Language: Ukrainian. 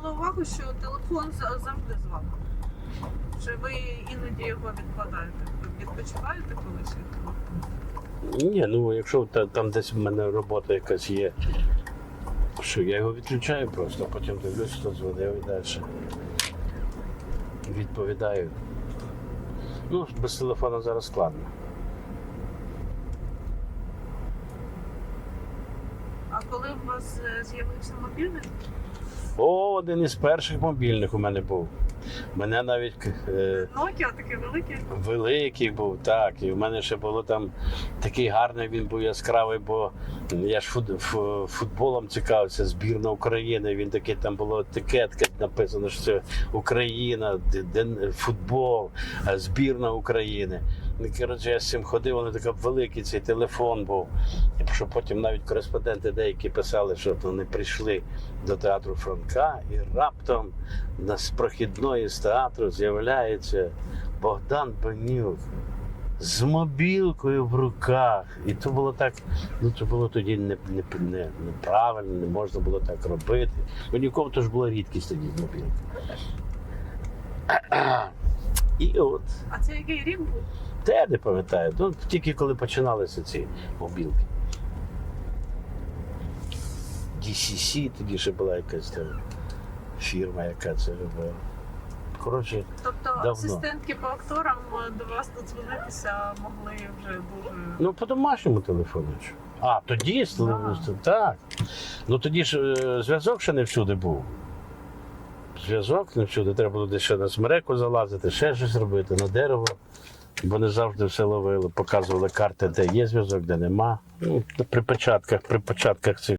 звернула увагу, що телефон завжди з вами. Чи ви іноді його відкладаєте? Відпочиваєте колись від телефону? Ні, ну якщо та- там десь в мене робота якась є, що я його відключаю просто, потім дивлюсь, хто дзвонив і далі. Відповідаю. Ну, без телефона зараз складно. Коли у вас е, з'явився мобільник? О, один із перших мобільних у мене був. Мене навіть е, Nokia такий великий. великий був, так. І в мене ще було там такий гарний, він був яскравий, бо я ж футболом цікавився, збірна України. Він такий там було етикетка написано, що це Україна, футбол, збірна України. Коротше, я з цим ходив, воно такий великий цей телефон був. Що потім навіть кореспонденти деякі писали, що вони прийшли до театру Франка, і раптом з прохідної з театру з'являється Богдан Банюк з мобілкою в руках. І то було так, ну це було тоді не, не, не, неправильно, не можна було так робити. Бо нікому то ж була рідкість тоді з мобілки. І от А це який рік був? те я не пам'ятаю. Ну, тільки коли починалися ці мобілки. DCC, тоді ще була якась там фірма, яка це робила. Коротше, Тобто Давно. асистентки по акторам е, до вас додзвонитися могли вже дуже. ну по домашньому телефону. А, тоді телефону, так. Ну тоді ж е, зв'язок ще не всюди був. Зв'язок не всюди, треба було десь ще на смереку залазити, ще щось робити, на дерево. Бо не завжди все ловили, показували карти, де є зв'язок, де нема. Ну, при початках, при початках цих